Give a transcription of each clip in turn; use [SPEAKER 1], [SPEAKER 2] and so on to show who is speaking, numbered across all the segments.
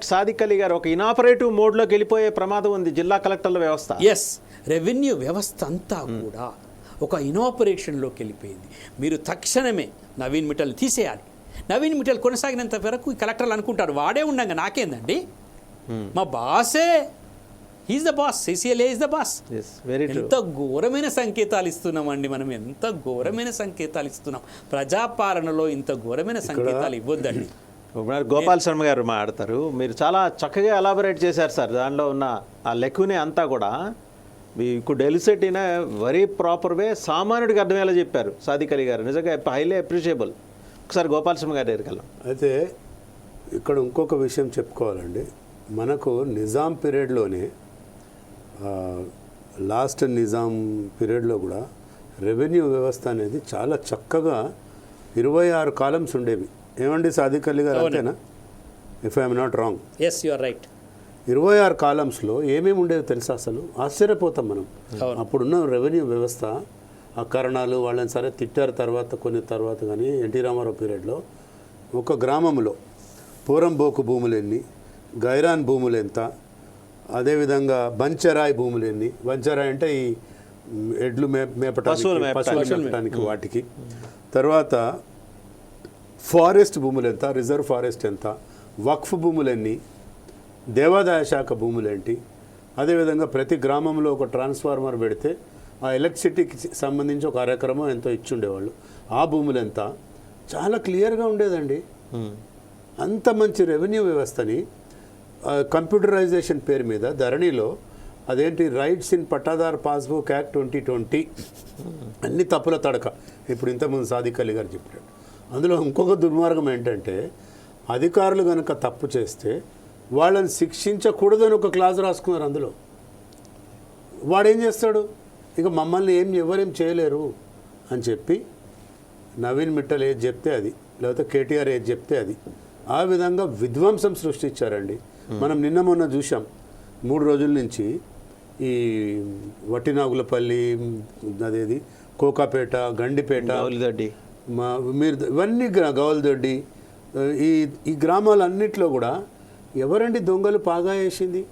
[SPEAKER 1] That Sadiq Ali గారు ఒక inoperative మోడ్లోకి వెళ్ళిపోయే ప్రమాదం ఉంది జిల్లా కలెక్టర్ల వ్యవస్థ.
[SPEAKER 2] ఎస్ రెవెన్యూ వ్యవస్థ అంతా కూడా ఒక ఇనాపరేషన్లోకి వెళ్ళిపోయింది. మీరు తక్షణమే నవీన్ మిఠల్ తీసేయాలి. నవీన్ మిఠల్ కొనసాగినంత వరకు కలెక్టర్లు అనుకుంటారు వాడే ఉండగా నాకేందండి? మా బాసే is the boss CCLA is the boss
[SPEAKER 1] very
[SPEAKER 2] ఎంత ఘోరమైన సంకేతాలు ఇస్తున్నామండి మనం ఎంత ఘోరమైన సంకేతాలు ఇస్తున్నాం. ప్రజాపాలనలో ఇంత ఘోరమైన సంకేతాలు ఇవ్వద్దండి.
[SPEAKER 1] గోపాల్ శర్మ గారు మాట్లాడతారు. మీరు చాలా చక్కగా ఎలాబరేట్ చేశారు సార్. దానిలో ఉన్న ఆ లెక్కునే అంతా కూడా మీకు could elicit in very proper way సామాన్యుడికి అర్థమయ్యేలా చెప్పారు సాదిక్ అలీ గారు. నిజంగా హైలీ అప్రిషియబుల్ ఒకసారి గోపాల్ శర్మ గారి దగ్గరికి
[SPEAKER 3] అయితే ఇక్కడ ఇంకొక విషయం చెప్పుకోవాలండి. మనకు నిజాం పీరియడ్లోనే లాస్ట్ నిజాం పీరియడ్లో కూడా రెవెన్యూ వ్యవస్థ అనేది చాలా చక్కగా ఇరవై ఆరు కాలమ్స్ ఉండేవి. ఏమండి సాదిక్ అలీ గారు అంతేనా? If I'm not wrong
[SPEAKER 2] yes you are right
[SPEAKER 3] ఇరవై ఆరు కాలమ్స్లో ఏమేమి ఉండేవి తెలుసా అసలు? ఆశ్చర్యపోతాం మనం. అప్పుడున్న రెవెన్యూ వ్యవస్థ ఆ కరణాలు వాళ్ళని సరే తిట్టారు తర్వాత కొన్ని తర్వాత కానీ ఎన్టీ రామారావు పీరియడ్లో ఒక గ్రామంలో పూరంబోకు భూములు ఎన్ని గైరాన్ భూములు ఎంత అదేవిధంగా బంచరాయి భూములు ఎన్ని బంచరాయి అంటే ఈ ఎడ్లు మేపటానికి.
[SPEAKER 1] పశువులు మేపటానికి.
[SPEAKER 3] వాటికి. తర్వాత ఫారెస్ట్ భూములు ఎంత రిజర్వ్ ఫారెస్ట్ ఎంత? వక్ఫ్ భూములు ఎన్ని దేవాదాయ శాఖ భూములు ఏంటి అదేవిధంగా ప్రతి గ్రామంలో ఒక ట్రాన్స్ఫార్మర్ పెడితే ఆ ఎలక్ట్రిసిటీకి సంబంధించి ఒక అరెకరమో ఎంతో ఇచ్చుండేవాళ్ళు. ఆ భూములు ఎంత చాలా క్లియర్గా ఉండేదండి. అంత మంచి రెవెన్యూ వ్యవస్థని కంప్యూటరైజేషన్ పేరు మీద ధరణిలో అదేంటి rights in pattadar passbook act twenty twenty అన్ని తప్పుల తడక. ఇప్పుడు ఇంతకుముందు సాదిక్ అలీ గారు చెప్పాడు అందులో ఇంకొక దుర్మార్గం ఏంటంటే అధికారులు కనుక తప్పు చేస్తే వాళ్ళని శిక్షించకూడదని ఒక క్లాజ్ రాసుకున్నారు అందులో. వాడేం చేస్తాడు? ఇక మమ్మల్ని ఏం ఎవరేం చేయలేరు అని చెప్పి నవీన్ మిట్టల్ ఏది చెప్తే అది లేకపోతే కేటీఆర్ ఏది చెప్తే అది. ఆ విధంగా విధ్వంసం సృష్టించారండి. మనం నిన్న మొన్న చూసాం మూడు రోజుల నుంచి ఈ వట్టినాగులపల్లి అదేది కోకాపేట గండిపేట మా మీరు ఇవన్నీ గ్రా- ఈ ఈ గ్రామాలన్నింటిలో కూడా ఎవరండి దొంగలు పాగా వేసింది?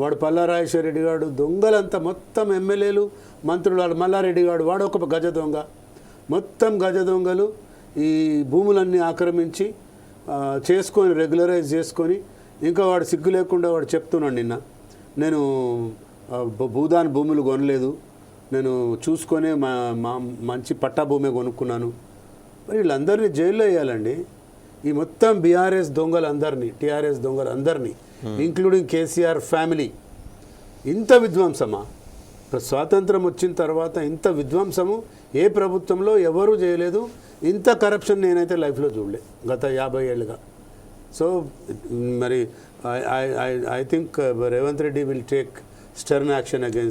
[SPEAKER 3] వాడు పల్లారాజేశ్వర రెడ్డి గారు దొంగలంతా మొత్తం ఎమ్మెల్యేలు మంత్రులు వాడు మల్లారెడ్డి గారు వాడు ఒక గజ దొంగ. మొత్తం గజ దొంగలు ఈ భూములన్నీ ఆక్రమించి చేసుకొని రెగ్యులరైజ్ చేసుకొని ఇంకా వాడు సిగ్గు లేకుండా వాడు చెప్తున్నాడు నిన్న. నేను భూదాన్ భూములు కొనలేదు. నేను చూసుకొనే మా మా మంచి పట్టా భూమి కొనుక్కున్నాను. మరి వీళ్ళందరినీ జైల్లో వేయాలండి. ఈ మొత్తం బీఆర్ఎస్ దొంగలందరినీ టీఆర్ఎస్ దొంగలందరినీ ఇంక్లూడింగ్ కేసీఆర్ ఫ్యామిలీ ఇంత విధ్వంసమా? స్వాతంత్రం వచ్చిన తర్వాత ఇంత విధ్వంసము? ఏ ప్రభుత్వంలో ఎవరూ చేయలేదు. ఇంత కరప్షన్ నేనైతే లైఫ్లో చూడలే గత యాభై ఏళ్ళుగా. సో మరి I think Revanth Reddy will take stern action against